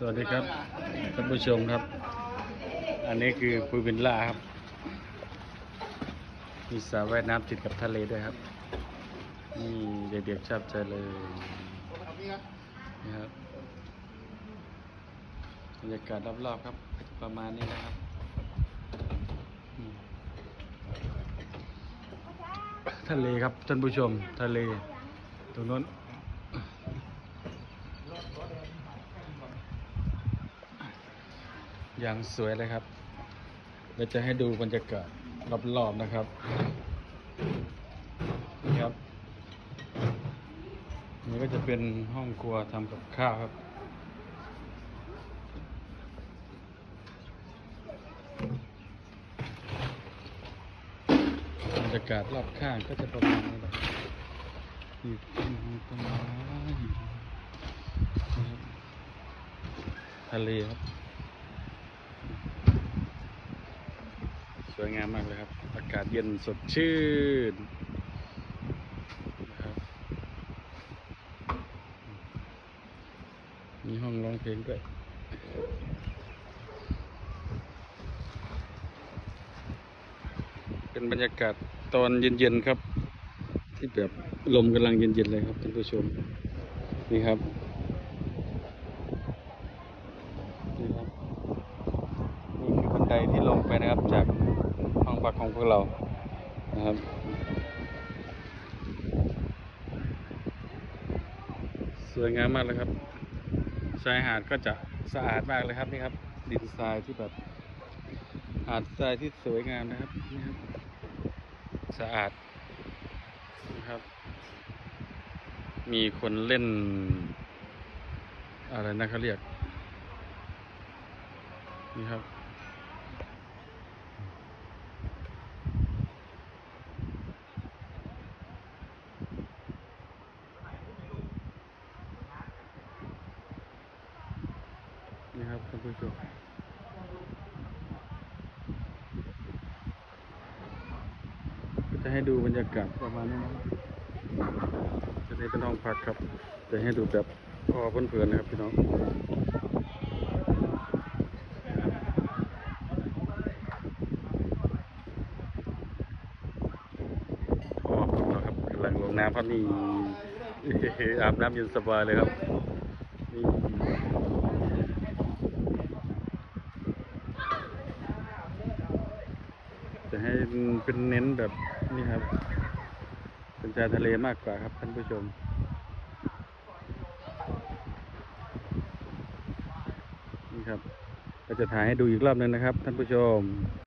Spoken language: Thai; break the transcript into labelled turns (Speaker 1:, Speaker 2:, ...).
Speaker 1: สวัสดีครับท่านผู้ชมครับ อันนี้คือพูวินล่าครับ มีสระว่ายน้ำติดกับทะเลด้วยครับ นี่เด็กๆชอบใจเลยนี่ครับบรรยากาศรอบๆครับ ประมาณนี้นะครับทะเลครับท่านผู้ชมทะเลตรงโน้น อย่างสวยเลยครับเราจะให้ดูบรรยากาศรอบๆนะครับนี่ครับ นี่ก็จะเป็นห้องครัวทำกับข้าวครับ บรรยากาศรอบข้างก็จะประมาณนี้แหละนี่เป็นต้นไม้นะครับทะเลครับ สวยงามมากเลยครับ อากาศเย็นสดชื่นนะครับมีห้องร้องเพลงด้วยเป็นบรรยากาศตอนเย็นๆครับ ที่แบบลมกำลังเย็นๆเลยครับท่านผู้ชมนี่ครับนี่ครับนี่คือบันไดที่ลงไปนะครับจาก พักของพวกเรานะครับสวยงามมากเลยครับชายหาดก็จะสะอาดมากเลยครับนี่ครับ ดินทรายที่แบบหาดทรายที่สวยงามนะครับนี่ครับสะอาดนะครับ มีคนเล่น อะไรนะเขาเรียกนี่ครับ ครับท่านผู้ชมก็จะให้ดูบรรยากาศประมาณนี้นะจะนี้เป็นห้องพักครับ จะให้ดูแบบพอเพื่อนๆนะครับพี่น้องพอของเราครับกำลังลงน้ำครับนี่อาบน้ำเย็นสบายเลยครับนี่ จะให้เป็นเน้นแบบนี่ครับ เป็นชายทะเลมากกว่าครับท่านผู้ชมนี่ครับ ก็จะถ่ายให้ดูอีกรอบหนึงนะครับ ท่านผู้ชม